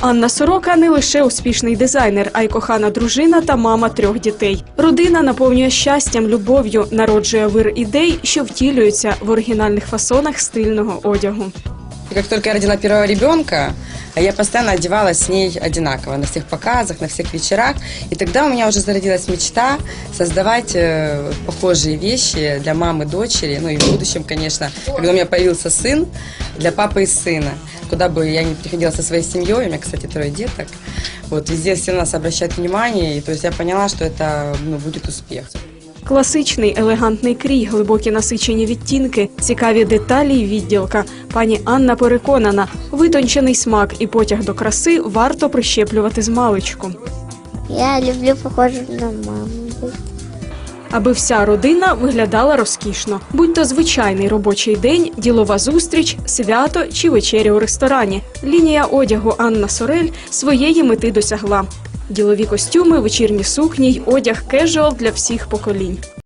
Анна Сорока не лише успішний дизайнер, а й кохана дружина та мама трьох дітей. Родина наповнює щастям, любов'ю, народжує вир ідей, що втілюються в оригінальних фасонах стильного одягу. Як тільки я родила першого ребенка, я постоянно одевалась с ней одинаково на всех показах, на всех вечерах. И тогда у меня уже зародилась мечта создавать э, похожие вещи для мамы, дочери, ну и в будущем, конечно, когда у меня появился сын, для папы и сына. Куда бы я ни приходила со своей семьей, у меня, кстати, трое деток, вот везде все на нас обращают внимание, и то есть я поняла, что это ну, будет успех. Класичний елегантний крій, глибокі насичені відтінки, цікаві деталі й відділка. Пані Анна переконана, витончений смак і потяг до краси варто прищеплювати з маличку. Я люблю похожу на маму. аби вся родина виглядала розкішно, будь то звичайний робочий день, ділова зустріч, свято чи вечеря у ресторані. Лінія одягу Анна Сорель своєї мети досягла. Ділові костюми, вечірні сукні й одяг кежуал для всіх поколінь.